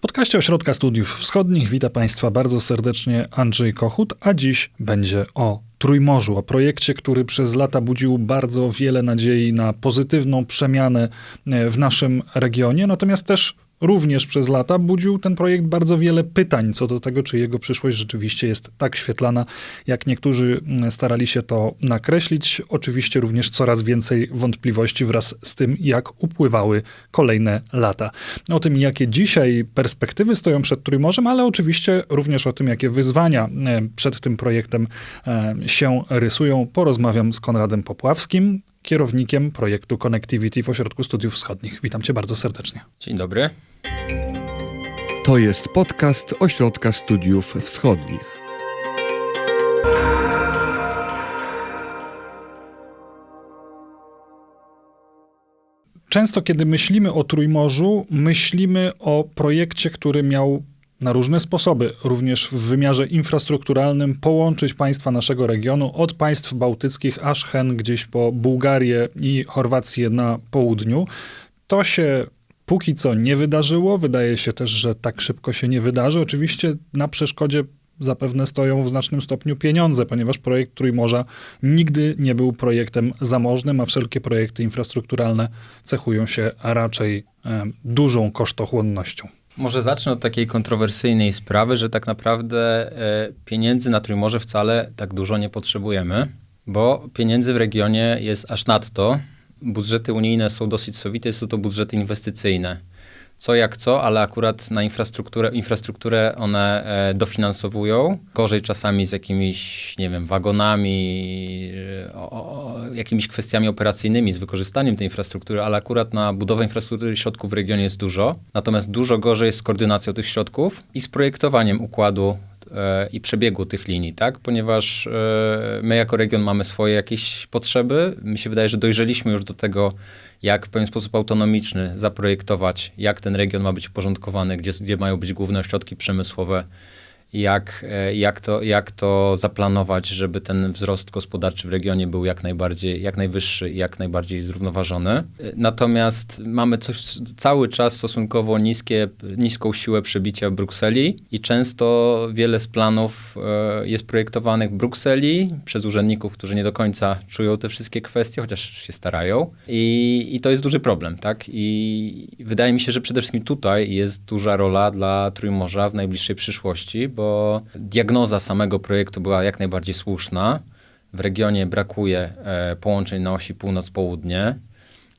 W podcaście Ośrodka Studiów Wschodnich witam Państwa bardzo serdecznie Andrzej Kochut, a dziś będzie o Trójmorzu, o projekcie, który przez lata budził bardzo wiele nadziei na pozytywną przemianę e, w naszym regionie, natomiast też również przez lata budził ten projekt bardzo wiele pytań co do tego, czy jego przyszłość rzeczywiście jest tak świetlana, jak niektórzy mm, starali się to nakreślić. Oczywiście również coraz więcej wątpliwości wraz z tym, jak upływały kolejne lata. O tym, jakie dzisiaj perspektywy stoją przed Trójmorzem, ale oczywiście również o tym, jakie wyzwania e, przed tym projektem e, się rysują, porozmawiam z Konradem Popławskim, kierownikiem projektu Connectivity w Ośrodku Studiów Wschodnich. Witam cię bardzo serdecznie. Dzień dobry. To jest podcast Ośrodka Studiów Wschodnich. Często, kiedy myślimy o Trójmorzu, myślimy o projekcie, który miał na różne sposoby, również w wymiarze infrastrukturalnym, połączyć państwa naszego regionu od państw bałtyckich aż hen gdzieś po Bułgarię i Chorwację na południu. To się póki co nie wydarzyło. Wydaje się też, że tak szybko się nie wydarzy. Oczywiście na przeszkodzie zapewne stoją w znacznym stopniu pieniądze, ponieważ projekt Trójmorza nigdy nie był projektem zamożnym, a wszelkie projekty infrastrukturalne cechują się raczej dużą kosztochłonnością. Może zacznę od takiej kontrowersyjnej sprawy, że tak naprawdę e, pieniędzy na Trójmorze wcale tak dużo nie potrzebujemy, bo pieniędzy w regionie jest aż nadto. Budżety unijne są dosyć sowite, są to budżety inwestycyjne co jak co, ale akurat na infrastrukturę, infrastrukturę one e, dofinansowują. Gorzej czasami z jakimiś, nie wiem, wagonami, e, o, o, jakimiś kwestiami operacyjnymi, z wykorzystaniem tej infrastruktury, ale akurat na budowę infrastruktury środków w regionie jest dużo. Natomiast dużo gorzej jest z koordynacją tych środków i z projektowaniem układu i przebiegu tych linii, tak? Ponieważ e, my jako region mamy swoje jakieś potrzeby. Mi się wydaje, że dojrzeliśmy już do tego, jak w pewien sposób autonomiczny zaprojektować, jak ten region ma być uporządkowany, gdzie, gdzie mają być główne ośrodki przemysłowe, jak, e, jak, to, jak to zaplanować, żeby ten wzrost gospodarczy w regionie był jak najbardziej, jak najwyższy i jak najbardziej zrównoważony. Natomiast mamy coś, cały czas stosunkowo niskie, niską siłę przebicia w Brukseli i często wiele z planów e, jest projektowanych w Brukseli przez urzędników, którzy nie do końca czują te wszystkie kwestie, chociaż się starają. I, i to jest duży problem, tak? I wydaje mi się, że przede wszystkim tutaj jest duża rola dla Trójmorza w najbliższej przyszłości, bo diagnoza samego projektu była jak najbardziej słuszna. W regionie brakuje e, połączeń na osi północ-południe.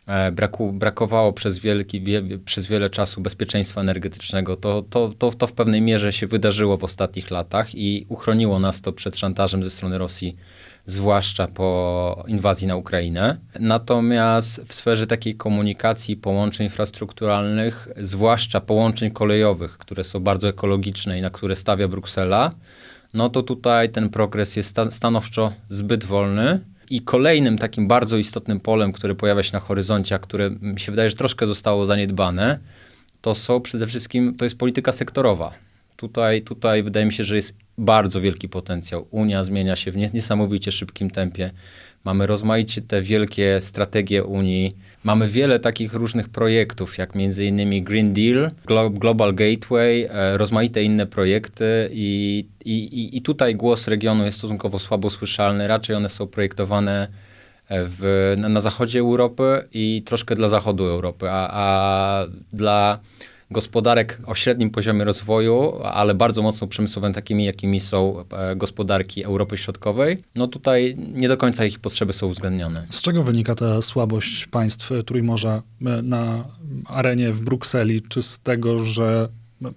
E, braku, brakowało przez, wielki, wie, przez wiele czasu bezpieczeństwa energetycznego. To, to, to, to w pewnej mierze się wydarzyło w ostatnich latach i uchroniło nas to przed szantażem ze strony Rosji zwłaszcza po inwazji na Ukrainę. Natomiast w sferze takiej komunikacji, połączeń infrastrukturalnych, zwłaszcza połączeń kolejowych, które są bardzo ekologiczne i na które stawia Bruksela, no to tutaj ten progres jest stanowczo zbyt wolny. I kolejnym takim bardzo istotnym polem, które pojawia się na horyzoncie, a które mi się wydaje, że troszkę zostało zaniedbane, to są przede wszystkim, to jest polityka sektorowa. Tutaj, tutaj wydaje mi się, że jest bardzo wielki potencjał. Unia zmienia się w niesamowicie szybkim tempie. Mamy rozmaicie te wielkie strategie Unii. Mamy wiele takich różnych projektów, jak między innymi Green Deal, Global Gateway, e, rozmaite inne projekty i, i, i tutaj głos regionu jest stosunkowo słabo słyszalny. Raczej one są projektowane e, w, na, na zachodzie Europy i troszkę dla zachodu Europy, a, a dla gospodarek o średnim poziomie rozwoju, ale bardzo mocno przemysłowym, takimi jakimi są e, gospodarki Europy Środkowej, no tutaj nie do końca ich potrzeby są uwzględnione. Z czego wynika ta słabość państw Trójmorza e, na arenie w Brukseli? Czy z tego, że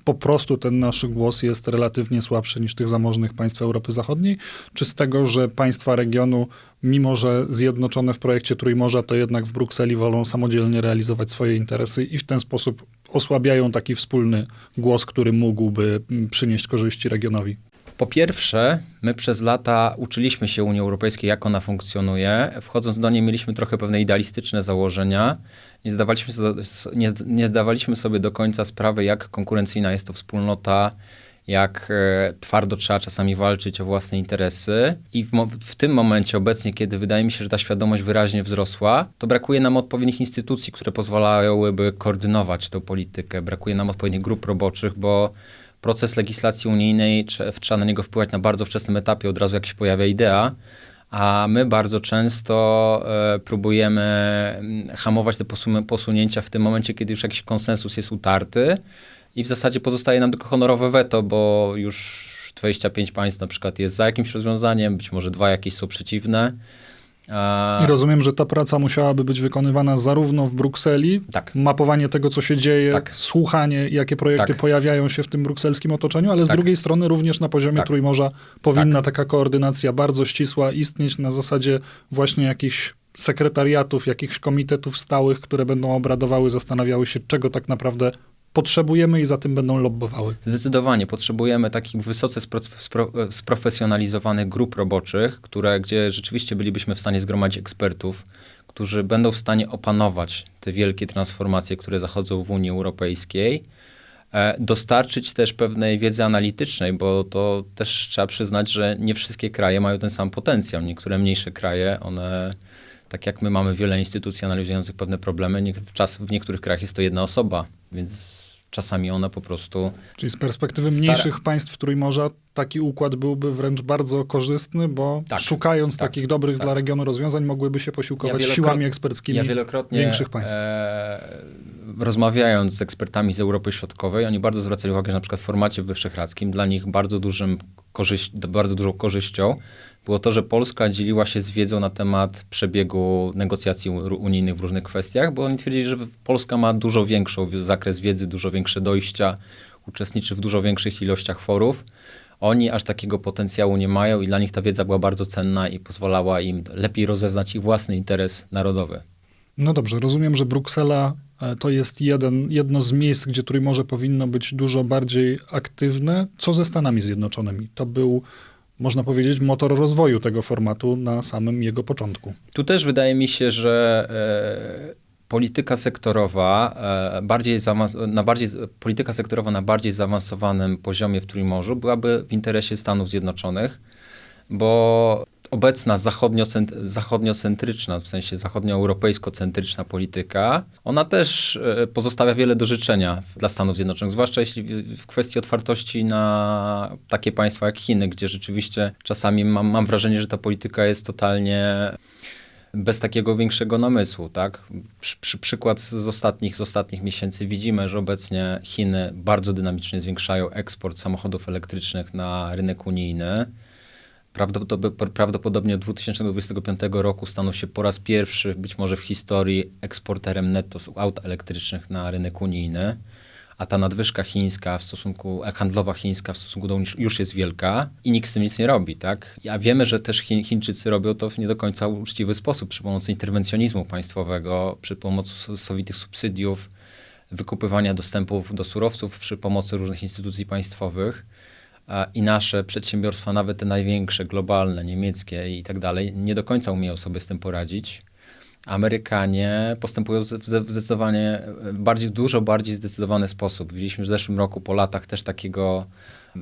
po prostu ten nasz głos jest relatywnie słabszy niż tych zamożnych państw Europy Zachodniej, czy z tego, że państwa regionu, mimo że zjednoczone w projekcie Trójmorza, to jednak w Brukseli wolą samodzielnie realizować swoje interesy i w ten sposób osłabiają taki wspólny głos, który mógłby mm, przynieść korzyści regionowi? Po pierwsze, my przez lata uczyliśmy się Unii Europejskiej, jak ona funkcjonuje. Wchodząc do niej, mieliśmy trochę pewne idealistyczne założenia. Nie zdawaliśmy, nie, nie zdawaliśmy sobie do końca sprawy, jak konkurencyjna jest to wspólnota, jak e, twardo trzeba czasami walczyć o własne interesy. I w, w tym momencie, obecnie, kiedy wydaje mi się, że ta świadomość wyraźnie wzrosła, to brakuje nam odpowiednich instytucji, które pozwalałyby koordynować tę politykę. Brakuje nam odpowiednich grup roboczych, bo proces legislacji unijnej, trze- trzeba na niego wpływać na bardzo wczesnym etapie, od razu jak się pojawia idea. A my bardzo często e, próbujemy mm, hamować te posu- posunięcia w tym momencie, kiedy już jakiś konsensus jest utarty i w zasadzie pozostaje nam tylko honorowe weto, bo już 25 państw na przykład jest za jakimś rozwiązaniem, być może dwa jakieś są przeciwne. A, I rozumiem, że ta praca musiałaby być wykonywana zarówno w Brukseli, tak, mapowanie tego, co się dzieje, Tak. słuchanie, jakie projekty Tak. pojawiają się w tym brukselskim otoczeniu, ale z Tak. drugiej strony również na poziomie Tak. Trójmorza powinna taka koordynacja bardzo ścisła istnieć na zasadzie właśnie jakichś sekretariatów, jakichś komitetów stałych, które będą obradowały, zastanawiały się, czego tak naprawdę potrzebujemy i za tym będą lobbowały. Zdecydowanie potrzebujemy takich wysoce spro, spro, sprofesjonalizowanych grup roboczych, które, gdzie rzeczywiście bylibyśmy w stanie zgromadzić ekspertów, którzy będą w stanie opanować te wielkie transformacje, które zachodzą w Unii Europejskiej. E, dostarczyć też pewnej wiedzy analitycznej, bo to też trzeba przyznać, że nie wszystkie kraje mają ten sam potencjał. Niektóre mniejsze kraje, one, tak jak my mamy wiele instytucji analizujących pewne problemy, czas, w niektórych krajach jest to jedna osoba, więc czasami one po prostu Czyli z perspektywy Stara- mniejszych państw Trójmorza taki układ byłby wręcz bardzo korzystny, bo Tak, szukając tak, takich dobrych tak. dla regionu rozwiązań mogłyby się posiłkować Ja siłami eksperckimi Ja wielokrotnie większych państw. E, rozmawiając z ekspertami z Europy Środkowej, oni bardzo zwracali uwagę, że na przykład w formacie wyszehradzkim dla nich bardzo, dużym bardzo dużą korzyścią było to, że Polska dzieliła się z wiedzą na temat przebiegu negocjacji unijnych w różnych kwestiach, bo oni twierdzili, że Polska ma dużo większą wi- zakres wiedzy, dużo większe dojścia, uczestniczy w dużo większych ilościach forów. Oni aż takiego potencjału nie mają i dla nich ta wiedza była bardzo cenna i pozwalała im lepiej rozeznać ich własny interes narodowy. No dobrze, rozumiem, że Bruksela to jest jeden, jedno z miejsc, gdzie Trójmorze powinno być dużo bardziej aktywne. Co ze Stanami Zjednoczonymi? To był, można powiedzieć, motor rozwoju tego formatu na samym jego początku. Tu też wydaje mi się, że e, polityka sektorowa e, bardziej na bardziej, polityka sektorowa na bardziej zaawansowanym poziomie w Trójmorzu byłaby w interesie Stanów Zjednoczonych, bo obecna zachodniocent- zachodniocentryczna, w sensie zachodnioeuropejsko-centryczna polityka, ona też e, pozostawia wiele do życzenia dla Stanów Zjednoczonych, zwłaszcza jeśli w kwestii otwartości na takie państwa jak Chiny, gdzie rzeczywiście czasami mam, mam wrażenie, że ta polityka jest totalnie bez takiego większego namysłu, tak? Przy, przy, przykład z ostatnich, z ostatnich miesięcy widzimy, że obecnie Chiny bardzo dynamicznie zwiększają eksport samochodów elektrycznych na rynek unijny. Prawdopodobnie, od 2025 roku staną się po raz pierwszy, być może w historii, eksporterem netto z aut elektrycznych na rynek unijny. A ta nadwyżka chińska w stosunku, e, handlowa chińska w stosunku do Unii już jest wielka i nikt z tym nic nie robi, tak? A wiemy, że też Chiń, Chińczycy robią to w nie do końca uczciwy sposób, przy pomocy interwencjonizmu państwowego, przy pomocy sowitych subsydiów, wykupywania dostępów do surowców przy pomocy różnych instytucji państwowych. I nasze przedsiębiorstwa, nawet te największe, globalne, niemieckie i tak dalej, nie do końca umieją sobie z tym poradzić. Amerykanie postępują w zdecydowanie bardziej, dużo bardziej zdecydowany sposób. Widzieliśmy w zeszłym roku po latach też takiego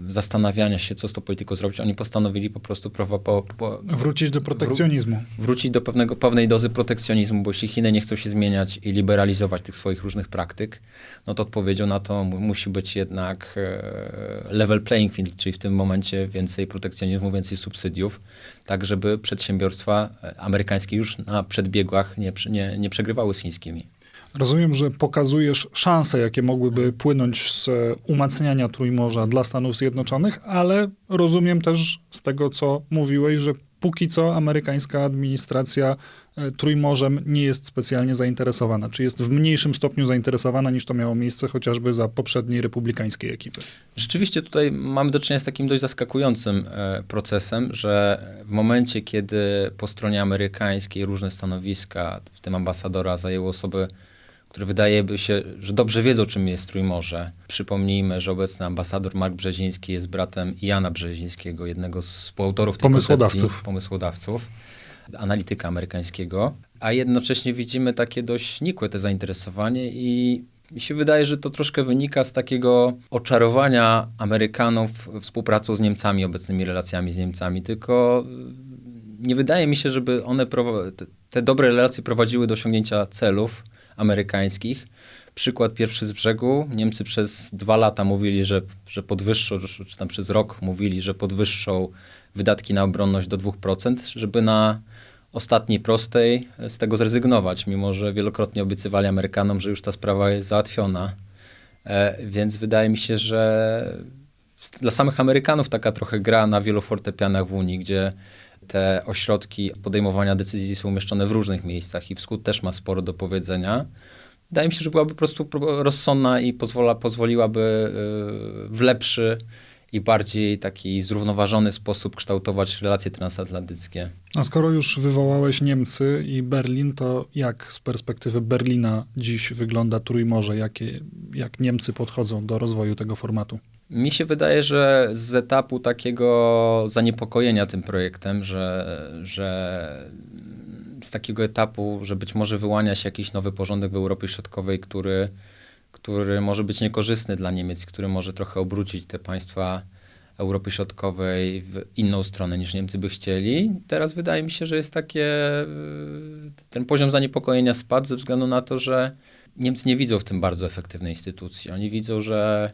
zastanawiania się, co z tą polityką zrobić. Oni postanowili po prostu prowa, po, po, Wrócić do protekcjonizmu. wrócić do pewnego, pewnej dozy protekcjonizmu, bo jeśli Chiny nie chcą się zmieniać i liberalizować tych swoich różnych praktyk, no to odpowiedzią na to mu, musi być jednak e, level playing field, czyli w tym momencie więcej protekcjonizmu, więcej subsydiów, tak żeby przedsiębiorstwa e, amerykańskie już na przedbiegach nie, nie, nie przegrywały z chińskimi. Rozumiem, że pokazujesz szanse, jakie mogłyby płynąć z e, umacniania Trójmorza dla Stanów Zjednoczonych, ale rozumiem też z tego, co mówiłeś, że póki co amerykańska administracja e, Trójmorzem nie jest specjalnie zainteresowana, czy jest w mniejszym stopniu zainteresowana niż to miało miejsce chociażby za poprzedniej republikańskiej ekipy. Rzeczywiście tutaj mamy do czynienia z takim dość zaskakującym e, procesem, że w momencie, kiedy po stronie amerykańskiej różne stanowiska, w tym ambasadora, zajęły osoby, które wydaje by się, że dobrze wiedzą, czym jest Trójmorze. Przypomnijmy, że obecny ambasador Mark Brzeziński jest bratem Jana Brzezińskiego, jednego z współautorów tej Pomysłodawców. koncepcji, pomysłodawców, analityka amerykańskiego, a jednocześnie widzimy takie dość nikłe te zainteresowanie i Mi się wydaje, że to troszkę wynika z takiego oczarowania Amerykanów współpracą z Niemcami, obecnymi relacjami z Niemcami, tylko y, nie wydaje mi się, żeby one te dobre relacje prowadziły do osiągnięcia celów amerykańskich. Przykład pierwszy z brzegu. Niemcy przez dwa lata mówili, że, że podwyższą, czy tam przez rok mówili, że podwyższą wydatki na obronność do 2%, żeby na ostatniej prostej z tego zrezygnować, mimo że wielokrotnie obiecywali Amerykanom, że już ta sprawa jest załatwiona. E, więc wydaje mi się, że dla samych Amerykanów taka trochę gra na wielu fortepianach w Unii, gdzie te ośrodki podejmowania decyzji są umieszczone w różnych miejscach i wschód też ma sporo do powiedzenia. Wydaje mi się, że byłaby po prostu rozsądna i pozwoliłaby y, w lepszy i bardziej taki zrównoważony sposób kształtować relacje transatlantyckie. A skoro już wywołałeś Niemcy i Berlin, to jak z perspektywy Berlina dziś wygląda Trójmorze? Jakie, jak Niemcy podchodzą do rozwoju tego formatu? Mi się wydaje, że z etapu takiego zaniepokojenia tym projektem, że, że z takiego etapu, że być może wyłania się jakiś nowy porządek w Europie Środkowej, który który może być niekorzystny dla Niemiec, który może trochę obrócić te państwa Europy Środkowej w inną stronę niż Niemcy by chcieli. Teraz wydaje mi się, że jest takie, ten poziom zaniepokojenia spadł ze względu na to, że Niemcy nie widzą w tym bardzo efektywnej instytucji. Oni widzą, że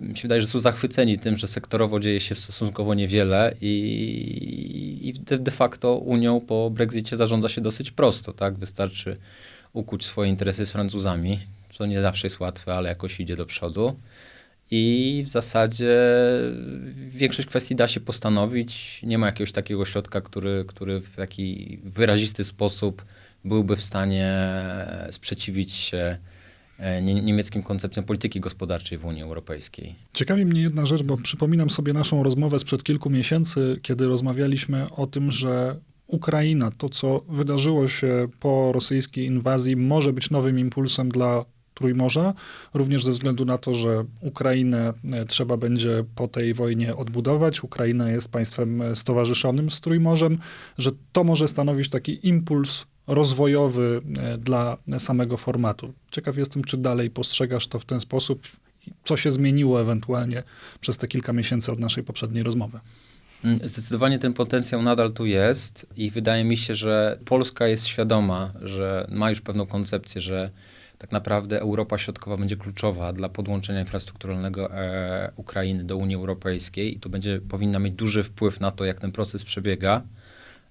mi się wydaje, że są zachwyceni tym, że sektorowo dzieje się stosunkowo niewiele i, i de, de facto Unią po Brexicie zarządza się dosyć prosto. Tak? Wystarczy ukuć swoje interesy z Francuzami, co nie zawsze jest łatwe, ale jakoś idzie do przodu. I w zasadzie większość kwestii da się postanowić. Nie ma jakiegoś takiego środka, który, który w taki wyrazisty sposób byłby w stanie sprzeciwić się e, niemieckim koncepcjom polityki gospodarczej w Unii Europejskiej. Ciekawi mnie jedna rzecz, bo przypominam sobie naszą rozmowę sprzed kilku miesięcy, kiedy rozmawialiśmy o tym, że Ukraina, to co wydarzyło się po rosyjskiej inwazji, może być nowym impulsem dla Trójmorza, również ze względu na to, że Ukrainę e, trzeba będzie po tej wojnie odbudować. Ukraina jest państwem e, stowarzyszonym z Trójmorzem, że to może stanowić taki impuls rozwojowy e, dla samego formatu. Ciekaw jestem, czy dalej postrzegasz to w ten sposób, co się zmieniło ewentualnie przez te kilka miesięcy od naszej poprzedniej rozmowy. Mm, zdecydowanie ten potencjał nadal tu jest i wydaje mi się, że Polska jest świadoma, że ma już pewną koncepcję, że tak naprawdę Europa Środkowa będzie kluczowa dla podłączenia infrastrukturalnego e, Ukrainy do Unii Europejskiej i to będzie powinna mieć duży wpływ na to, jak ten proces przebiega,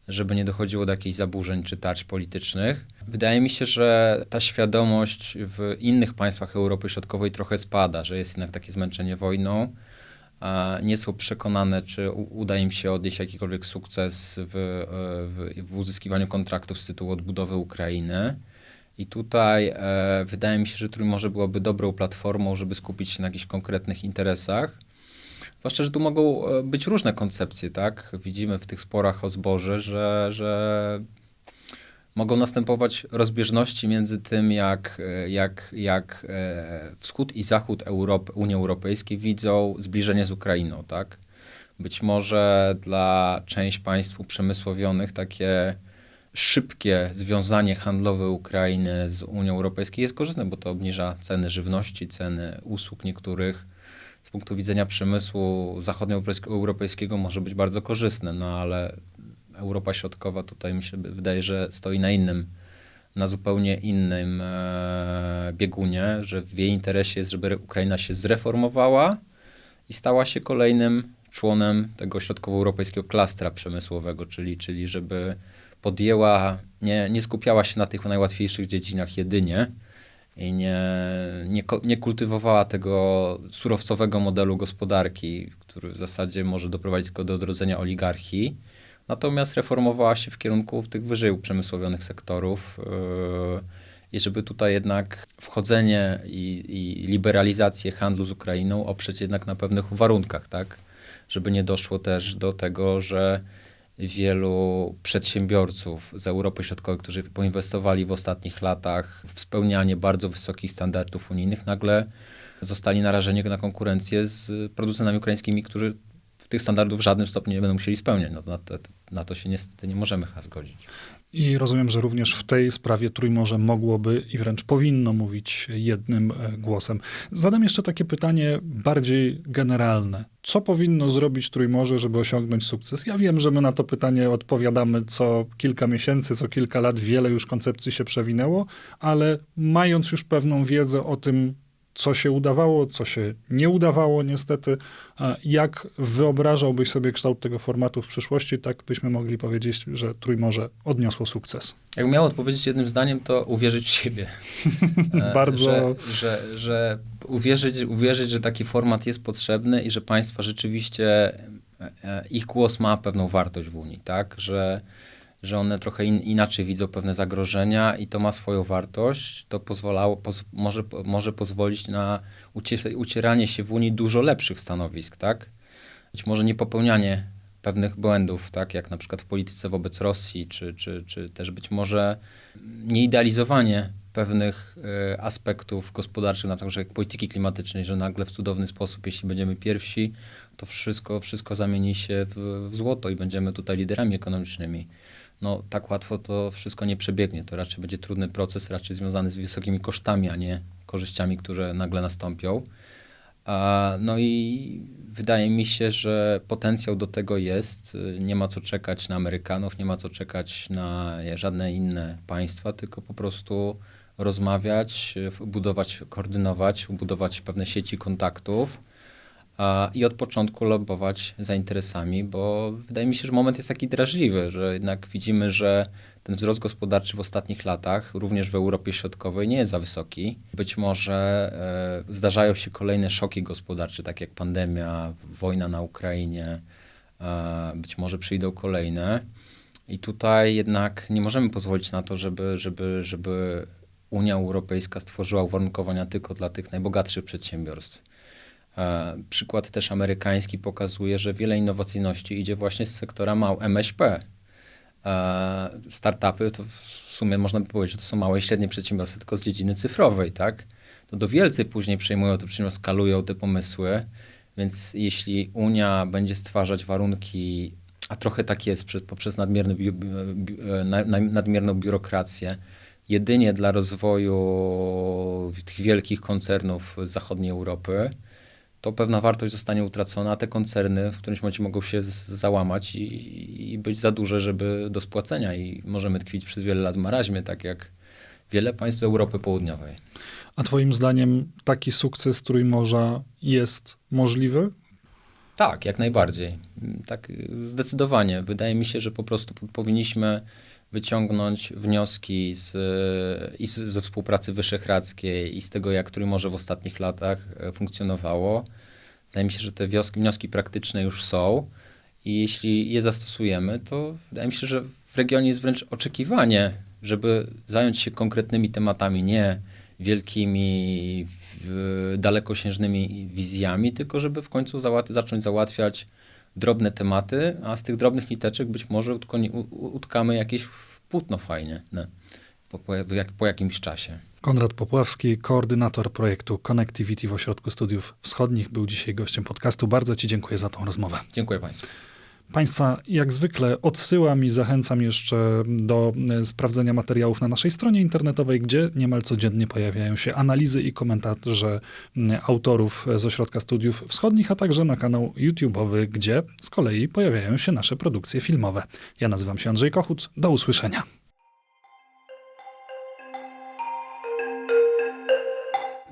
żeby nie dochodziło do jakichś zaburzeń czy tarć politycznych. Wydaje mi się, że ta świadomość w innych państwach Europy Środkowej trochę spada, że jest jednak takie zmęczenie wojną. Nie są przekonane, czy uda im się odnieść jakikolwiek sukces w, w, w uzyskiwaniu kontraktów z tytułu odbudowy Ukrainy. I tutaj e, wydaje mi się, że Trójmorze byłoby dobrą platformą, żeby skupić się na jakichś konkretnych interesach. Zwłaszcza, że tu mogą e, być różne koncepcje, tak? Widzimy w tych sporach o zboże, że, że mogą następować rozbieżności między tym, jak, jak, jak e, wschód i zachód Europy, Unii Europejskiej widzą zbliżenie z Ukrainą, tak? Być może dla części państw uprzemysłowionych takie szybkie związanie handlowe Ukrainy z Unią Europejską jest korzystne, bo to obniża ceny żywności, ceny usług niektórych. Z punktu widzenia przemysłu zachodnioeuropejskiego może być bardzo korzystne, no ale Europa Środkowa tutaj mi się wydaje, że stoi na innym, na zupełnie innym e, biegunie, że w jej interesie jest, żeby Ukraina się zreformowała i stała się kolejnym członem tego środkowoeuropejskiego klastra przemysłowego, czyli, czyli żeby podjęła, nie, nie skupiała się na tych najłatwiejszych dziedzinach jedynie i nie, nie, nie kultywowała tego surowcowego modelu gospodarki, który w zasadzie może doprowadzić tylko do odrodzenia oligarchii. Natomiast reformowała się w kierunku tych wyżej uprzemysłowionych sektorów. Yy, I żeby tutaj jednak wchodzenie i, i liberalizację handlu z Ukrainą oprzeć jednak na pewnych warunkach, tak? Żeby nie doszło też do tego, że wielu przedsiębiorców z Europy Środkowej, którzy poinwestowali w ostatnich latach w spełnianie bardzo wysokich standardów unijnych, nagle zostali narażeni na konkurencję z producentami ukraińskimi, którzy tych standardów w żadnym stopniu nie będą musieli spełniać. No, na, to, na to się niestety nie możemy chyba zgodzić. I rozumiem, że również w tej sprawie Trójmorze mogłoby i wręcz powinno mówić jednym e, głosem. Zadam jeszcze takie pytanie bardziej generalne. Co powinno zrobić Trójmorze, żeby osiągnąć sukces? Ja wiem, że my na to pytanie odpowiadamy co kilka miesięcy, co kilka lat, wiele już koncepcji się przewinęło, ale mając już pewną wiedzę o tym, co się udawało, co się nie udawało niestety. Jak wyobrażałbyś sobie kształt tego formatu w przyszłości, tak byśmy mogli powiedzieć, że Trójmorze odniosło sukces. Jak miał odpowiedzieć jednym zdaniem, to uwierzyć w siebie. E, Bardzo- Że, że, że uwierzyć, uwierzyć, że taki format jest potrzebny i że państwa rzeczywiście, e, e, ich głos ma pewną wartość w Unii, tak? Że, że one trochę in, inaczej widzą pewne zagrożenia i to ma swoją wartość. To pozwalało, poz, może, może pozwolić na ucie, ucieranie się w Unii dużo lepszych stanowisk, tak? Być może nie popełnianie pewnych błędów, tak jak na przykład w polityce wobec Rosji, czy, czy, czy też być może nieidealizowanie pewnych e, aspektów gospodarczych, na przykład jak polityki klimatycznej, że nagle w cudowny sposób, jeśli będziemy pierwsi, to wszystko, wszystko zamieni się w, w złoto i będziemy tutaj liderami ekonomicznymi. No tak łatwo to wszystko nie przebiegnie. To raczej będzie trudny proces, raczej związany z wysokimi kosztami, a nie korzyściami, które nagle nastąpią. A, No i wydaje mi się, że potencjał do tego jest. Nie ma co czekać na Amerykanów, nie ma co czekać na żadne inne państwa, tylko po prostu rozmawiać, budować, koordynować, budować pewne sieci kontaktów i od początku lobbować za interesami, bo wydaje mi się, że moment jest taki drażliwy, że jednak widzimy, że ten wzrost gospodarczy w ostatnich latach, również w Europie Środkowej, nie jest za wysoki. Być może e, zdarzają się kolejne szoki gospodarcze, tak jak pandemia, wojna na Ukrainie, e, być może przyjdą kolejne. I tutaj jednak nie możemy pozwolić na to, żeby, żeby, żeby Unia Europejska stworzyła uwarunkowania tylko dla tych najbogatszych przedsiębiorstw. E, Przykład też amerykański pokazuje, że wiele innowacyjności idzie właśnie z sektora mał MŚP. E, Startupy to w sumie można by powiedzieć, że to są małe i średnie przedsiębiorstwa, tylko z dziedziny cyfrowej, tak? To do wielcy później przejmują te przedsiębiorstwa, skalują te pomysły, więc jeśli Unia będzie stwarzać warunki, a trochę tak jest poprzez nadmierny na, nadmierną biurokrację, jedynie dla rozwoju tych wielkich koncernów zachodniej Europy, to pewna wartość zostanie utracona, a te koncerny w którymś momencie mogą się załamać i, i być za duże, żeby do spłacenia i możemy tkwić przez wiele lat w maraźmie, tak jak wiele państw Europy Południowej. A twoim zdaniem taki sukces Trójmorza jest możliwy? Tak, jak najbardziej. Tak, zdecydowanie. Wydaje mi się, że po prostu powinniśmy wyciągnąć wnioski z, i z, ze współpracy wyszehradzkiej i z tego, jak Trójmorze w ostatnich latach e, funkcjonowało. Wydaje mi się, że te wnioski, wnioski praktyczne już są i jeśli je zastosujemy, to wydaje mi się, że w regionie jest wręcz oczekiwanie, żeby zająć się konkretnymi tematami, nie wielkimi, dalekosiężnymi wizjami, tylko żeby w końcu załat zacząć załatwiać drobne tematy, a z tych drobnych niteczek być może utkamy jakieś płótno fajne ne, po, po jakimś czasie. Konrad Popławski, koordynator projektu Connectivity w Ośrodku Studiów Wschodnich, był dzisiaj gościem podcastu. Bardzo Ci dziękuję za tą rozmowę. Dziękuję Państwu. Państwa, jak zwykle odsyłam i zachęcam jeszcze do e, sprawdzenia materiałów na naszej stronie internetowej, gdzie niemal codziennie pojawiają się analizy i komentarze autorów z Ośrodka Studiów Wschodnich, a także na kanał YouTube'owy, gdzie z kolei pojawiają się nasze produkcje filmowe. Ja nazywam się Andrzej Kochut. Do usłyszenia.